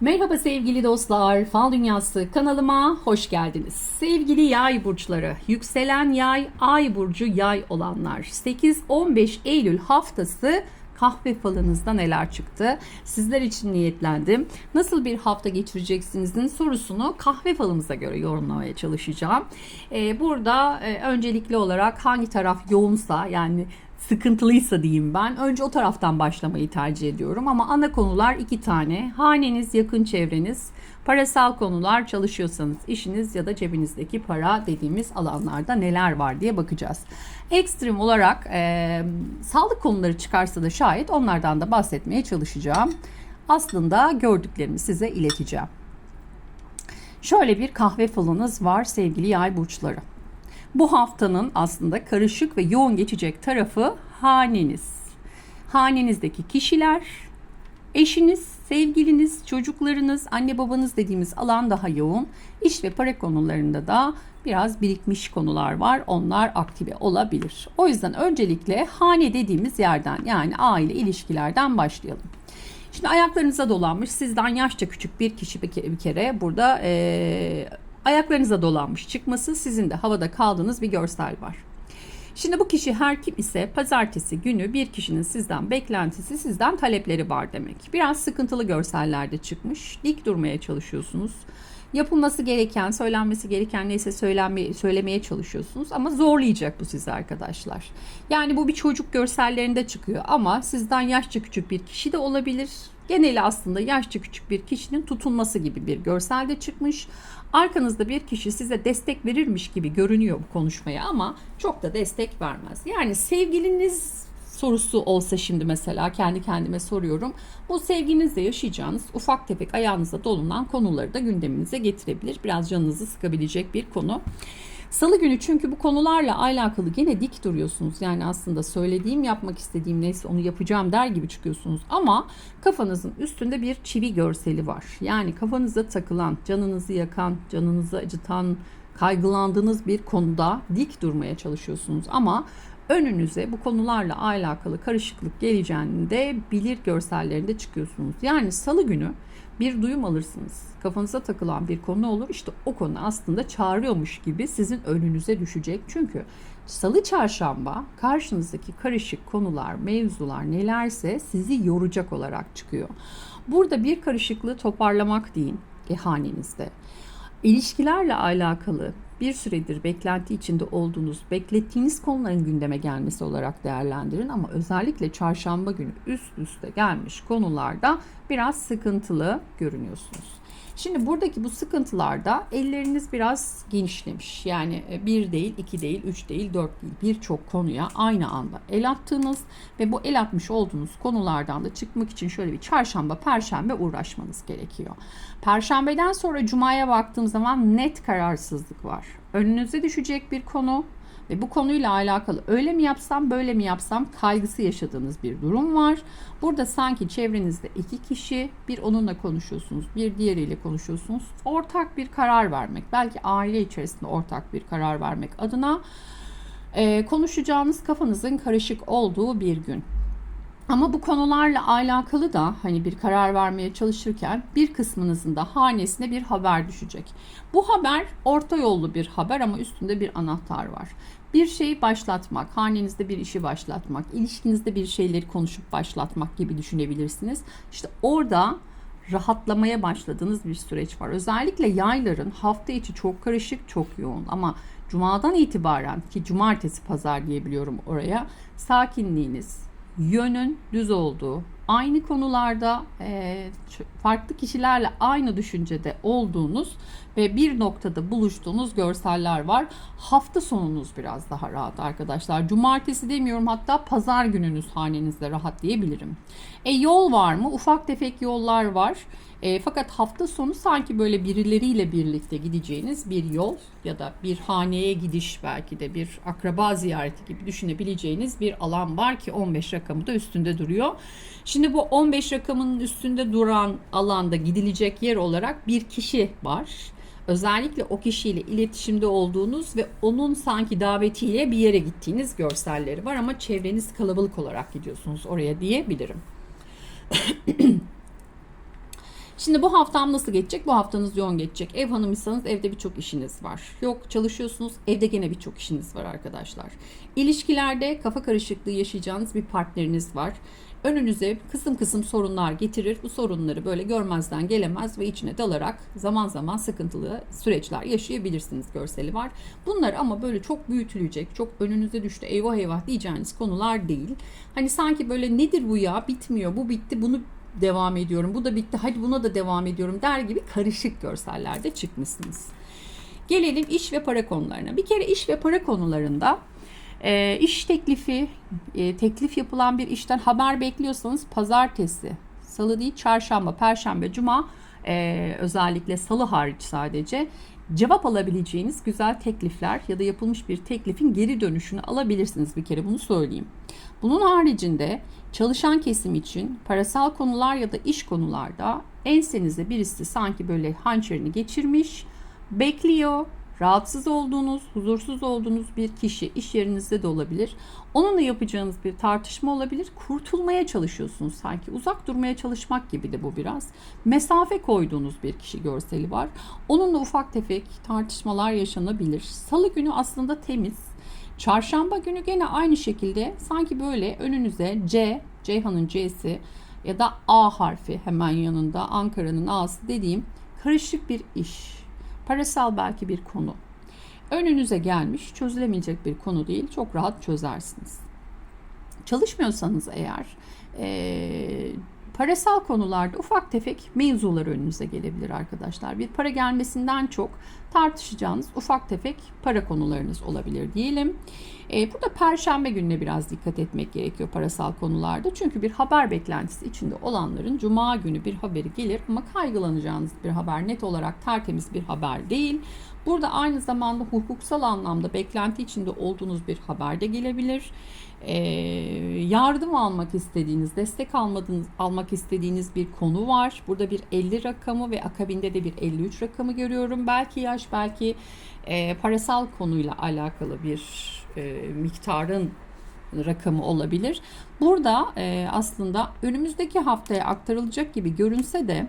Merhaba sevgili dostlar, Fal Dünyası kanalıma hoş geldiniz. Sevgili yay burçları, yükselen yay, ay burcu yay olanlar. 8-15 Eylül haftası kahve falınızda neler çıktı? Sizler için niyetlendim. Nasıl bir hafta geçireceksinizin sorusunu kahve falımıza göre yorumlamaya çalışacağım. Ee, burada e, öncelikli olarak hangi taraf yoğunsa yani sıkıntılıysa diyeyim ben. Önce o taraftan başlamayı tercih ediyorum ama ana konular iki tane. Haneniz, yakın çevreniz, parasal konular çalışıyorsanız işiniz ya da cebinizdeki para dediğimiz alanlarda neler var diye bakacağız. Ekstrem olarak e, sağlık konuları çıkarsa da şayet onlardan da bahsetmeye çalışacağım. Aslında gördüklerimi size ileteceğim. Şöyle bir kahve falınız var sevgili yay burçları. Bu haftanın aslında karışık ve yoğun geçecek tarafı haneniz. Hanenizdeki kişiler, eşiniz, sevgiliniz, çocuklarınız, anne babanız dediğimiz alan daha yoğun. İş ve para konularında da biraz birikmiş konular var. Onlar aktive olabilir. O yüzden öncelikle hane dediğimiz yerden yani aile ilişkilerden başlayalım. Şimdi ayaklarınıza dolanmış sizden yaşça küçük bir kişi bir kere, burada ee, ayaklarınıza dolanmış çıkması sizin de havada kaldığınız bir görsel var. Şimdi bu kişi her kim ise pazartesi günü bir kişinin sizden beklentisi, sizden talepleri var demek. Biraz sıkıntılı görsellerde çıkmış. Dik durmaya çalışıyorsunuz. Yapılması gereken, söylenmesi gereken neyse söylenmeye, söylemeye çalışıyorsunuz ama zorlayacak bu sizi arkadaşlar. Yani bu bir çocuk görsellerinde çıkıyor ama sizden yaşça küçük bir kişi de olabilir. Geneli aslında yaşça küçük bir kişinin tutulması gibi bir görselde çıkmış. Arkanızda bir kişi size destek verirmiş gibi görünüyor bu konuşmaya ama çok da destek vermez. Yani sevgiliniz sorusu olsa şimdi mesela kendi kendime soruyorum. Bu sevginizle yaşayacağınız ufak tefek ayağınıza dolunan konuları da gündeminize getirebilir. Biraz canınızı sıkabilecek bir konu. Salı günü çünkü bu konularla alakalı gene dik duruyorsunuz. Yani aslında söylediğim, yapmak istediğim neyse onu yapacağım der gibi çıkıyorsunuz. Ama kafanızın üstünde bir çivi görseli var. Yani kafanıza takılan, canınızı yakan, canınızı acıtan, kaygılandığınız bir konuda dik durmaya çalışıyorsunuz. Ama önünüze bu konularla alakalı karışıklık geleceğini de bilir görsellerinde çıkıyorsunuz. Yani salı günü bir duyum alırsınız. Kafanıza takılan bir konu olur. İşte o konu aslında çağırıyormuş gibi sizin önünüze düşecek. Çünkü salı çarşamba karşınızdaki karışık konular, mevzular nelerse sizi yoracak olarak çıkıyor. Burada bir karışıklığı toparlamak deyin hanenizde. İlişkilerle alakalı bir süredir beklenti içinde olduğunuz, beklettiğiniz konuların gündeme gelmesi olarak değerlendirin ama özellikle çarşamba günü üst üste gelmiş konularda biraz sıkıntılı görünüyorsunuz. Şimdi buradaki bu sıkıntılarda elleriniz biraz genişlemiş. Yani e, bir değil, iki değil, üç değil, dört değil birçok konuya aynı anda el attığınız ve bu el atmış olduğunuz konulardan da çıkmak için şöyle bir çarşamba, perşembe uğraşmanız gerekiyor. Perşembeden sonra cumaya baktığım zaman net kararsızlık var. Önünüze düşecek bir konu, ve bu konuyla alakalı öyle mi yapsam böyle mi yapsam kaygısı yaşadığınız bir durum var. Burada sanki çevrenizde iki kişi bir onunla konuşuyorsunuz bir diğeriyle konuşuyorsunuz. Ortak bir karar vermek belki aile içerisinde ortak bir karar vermek adına e, konuşacağınız kafanızın karışık olduğu bir gün. Ama bu konularla alakalı da hani bir karar vermeye çalışırken bir kısmınızın da hanesine bir haber düşecek. Bu haber orta yollu bir haber ama üstünde bir anahtar var. Bir şeyi başlatmak, hanenizde bir işi başlatmak, ilişkinizde bir şeyleri konuşup başlatmak gibi düşünebilirsiniz. İşte orada rahatlamaya başladığınız bir süreç var. Özellikle yayların hafta içi çok karışık, çok yoğun ama cumadan itibaren ki cumartesi pazar diyebiliyorum oraya sakinliğiniz, yönün düz olduğu, aynı konularda farklı kişilerle aynı düşüncede olduğunuz ve bir noktada buluştuğunuz görseller var. Hafta sonunuz biraz daha rahat arkadaşlar. Cumartesi demiyorum hatta pazar gününüz hanenizde rahat diyebilirim. E yol var mı? Ufak tefek yollar var. E, fakat hafta sonu sanki böyle birileriyle birlikte gideceğiniz bir yol ya da bir haneye gidiş belki de bir akraba ziyareti gibi düşünebileceğiniz bir alan var ki 15 rakamı da üstünde duruyor. Şimdi bu 15 rakamının üstünde duran alanda gidilecek yer olarak bir kişi var. Özellikle o kişiyle iletişimde olduğunuz ve onun sanki davetiyle bir yere gittiğiniz görselleri var ama çevreniz kalabalık olarak gidiyorsunuz oraya diyebilirim. Şimdi bu haftam nasıl geçecek? Bu haftanız yoğun geçecek. Ev hanımıysanız evde birçok işiniz var. Yok çalışıyorsunuz evde gene birçok işiniz var arkadaşlar. İlişkilerde kafa karışıklığı yaşayacağınız bir partneriniz var. Önünüze kısım kısım sorunlar getirir. Bu sorunları böyle görmezden gelemez ve içine dalarak zaman zaman sıkıntılı süreçler yaşayabilirsiniz görseli var. Bunlar ama böyle çok büyütülecek, çok önünüze düştü eyvah eyvah diyeceğiniz konular değil. Hani sanki böyle nedir bu ya bitmiyor, bu bitti, bunu devam ediyorum, bu da bitti, hadi buna da devam ediyorum der gibi karışık görsellerde çıkmışsınız. Gelelim iş ve para konularına. Bir kere iş ve para konularında e, iş teklifi, e, teklif yapılan bir işten haber bekliyorsanız pazartesi, salı değil çarşamba, perşembe, cuma e, özellikle salı hariç sadece cevap alabileceğiniz güzel teklifler ya da yapılmış bir teklifin geri dönüşünü alabilirsiniz bir kere bunu söyleyeyim. Bunun haricinde çalışan kesim için parasal konular ya da iş konularda ensenize birisi sanki böyle hançerini geçirmiş, bekliyor, rahatsız olduğunuz, huzursuz olduğunuz bir kişi iş yerinizde de olabilir. Onunla yapacağınız bir tartışma olabilir. Kurtulmaya çalışıyorsunuz sanki. Uzak durmaya çalışmak gibi de bu biraz. Mesafe koyduğunuz bir kişi görseli var. Onunla ufak tefek tartışmalar yaşanabilir. Salı günü aslında temiz. Çarşamba günü gene aynı şekilde sanki böyle önünüze C, Ceyhan'ın C'si ya da A harfi hemen yanında Ankara'nın A'sı dediğim karışık bir iş Parasal belki bir konu. Önünüze gelmiş, çözülemeyecek bir konu değil. Çok rahat çözersiniz. Çalışmıyorsanız eğer e, parasal konularda ufak tefek mevzular önünüze gelebilir arkadaşlar. Bir para gelmesinden çok tartışacağınız ufak tefek para konularınız olabilir diyelim. E, burada perşembe gününe biraz dikkat etmek gerekiyor parasal konularda. Çünkü bir haber beklentisi içinde olanların cuma günü bir haberi gelir ama kaygılanacağınız bir haber net olarak tertemiz bir haber değil. Burada aynı zamanda hukuksal anlamda beklenti içinde olduğunuz bir haber de gelebilir. Ee, yardım almak istediğiniz, destek almadığınız, almak istediğiniz bir konu var. Burada bir 50 rakamı ve akabinde de bir 53 rakamı görüyorum. Belki yaş, belki e, parasal konuyla alakalı bir e, miktarın rakamı olabilir. Burada e, aslında önümüzdeki haftaya aktarılacak gibi görünse de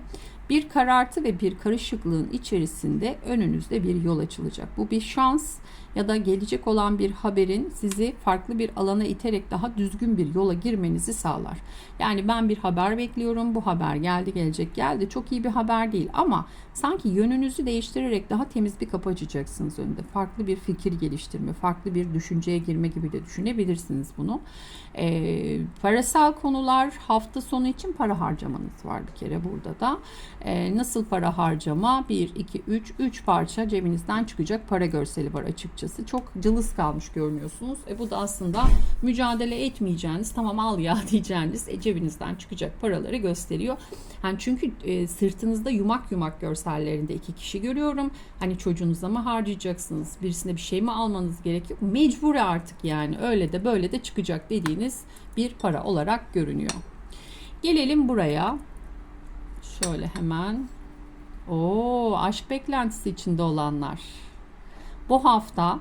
bir karartı ve bir karışıklığın içerisinde önünüzde bir yol açılacak. Bu bir şans ya da gelecek olan bir haberin sizi farklı bir alana iterek daha düzgün bir yola girmenizi sağlar. Yani ben bir haber bekliyorum. Bu haber geldi gelecek geldi. Çok iyi bir haber değil ama sanki yönünüzü değiştirerek daha temiz bir kapı açacaksınız önünde. Farklı bir fikir geliştirme, farklı bir düşünceye girme gibi de düşünebilirsiniz bunu. E, parasal konular hafta sonu için para harcamanız var bir kere burada da. E, nasıl para harcama? 1, 2, 3, 3 parça cebinizden çıkacak para görseli var açıkçası. Çok cılız kalmış görünüyorsunuz. E, bu da aslında mücadele etmeyeceğiniz, tamam al ya diyeceğiniz e, cebinizden çıkacak paraları gösteriyor. Yani çünkü e, sırtınızda yumak yumak görsellerinde iki kişi görüyorum. Hani çocuğunuza mı harcayacaksınız? Birisine bir şey mi almanız gerekiyor? Mecbur artık yani öyle de böyle de çıkacak dediğiniz bir para olarak görünüyor. Gelelim buraya. Şöyle hemen. Oo, aşk beklentisi içinde olanlar. Bu hafta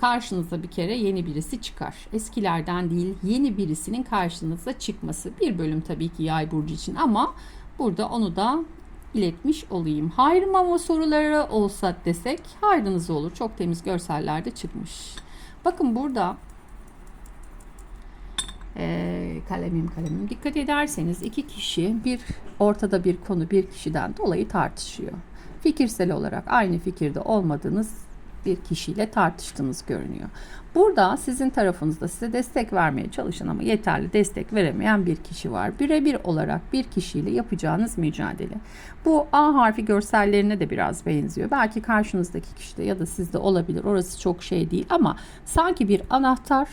karşınıza bir kere yeni birisi çıkar. Eskilerden değil yeni birisinin karşınıza çıkması. Bir bölüm tabii ki yay burcu için ama burada onu da iletmiş olayım. Hayrım ama soruları olsa desek hayrınız olur. Çok temiz görsellerde çıkmış. Bakın burada e, kalemim kalemim dikkat ederseniz iki kişi bir ortada bir konu bir kişiden dolayı tartışıyor. Fikirsel olarak aynı fikirde olmadığınız bir kişiyle tartıştığınız görünüyor. Burada sizin tarafınızda size destek vermeye çalışan ama yeterli destek veremeyen bir kişi var. Birebir olarak bir kişiyle yapacağınız mücadele. Bu A harfi görsellerine de biraz benziyor. Belki karşınızdaki kişide ya da sizde olabilir. Orası çok şey değil ama sanki bir anahtar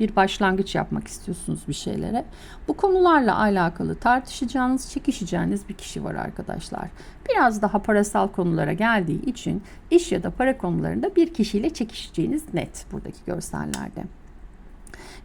bir başlangıç yapmak istiyorsunuz bir şeylere. Bu konularla alakalı tartışacağınız, çekişeceğiniz bir kişi var arkadaşlar. Biraz daha parasal konulara geldiği için iş ya da para konularında bir kişiyle çekişeceğiniz net buradaki görsellerde.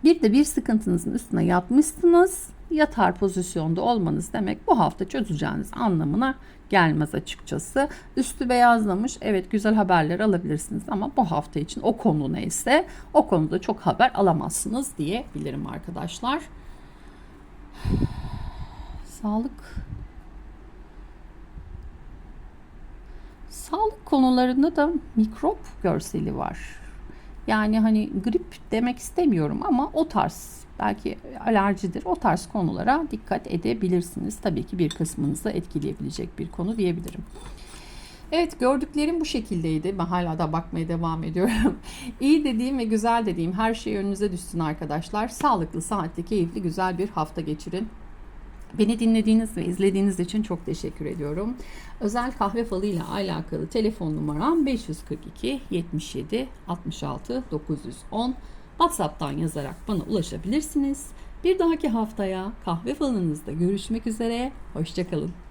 Bir de bir sıkıntınızın üstüne yatmışsınız. Yatar pozisyonda olmanız demek bu hafta çözeceğiniz anlamına gelmez açıkçası. Üstü beyazlamış. Evet güzel haberler alabilirsiniz ama bu hafta için o konu neyse o konuda çok haber alamazsınız diyebilirim arkadaşlar. Sağlık Sağlık konularında da mikrop görseli var. Yani hani grip demek istemiyorum ama o tarz belki alerjidir. O tarz konulara dikkat edebilirsiniz. Tabii ki bir kısmınızı etkileyebilecek bir konu diyebilirim. Evet gördüklerim bu şekildeydi. Ben hala da bakmaya devam ediyorum. İyi dediğim ve güzel dediğim her şey önünüze düşsün arkadaşlar. Sağlıklı, saatli, keyifli, güzel bir hafta geçirin. Beni dinlediğiniz ve izlediğiniz için çok teşekkür ediyorum. Özel kahve falı ile alakalı telefon numaram 542 77 66 910. WhatsApp'tan yazarak bana ulaşabilirsiniz. Bir dahaki haftaya kahve falınızda görüşmek üzere. Hoşçakalın.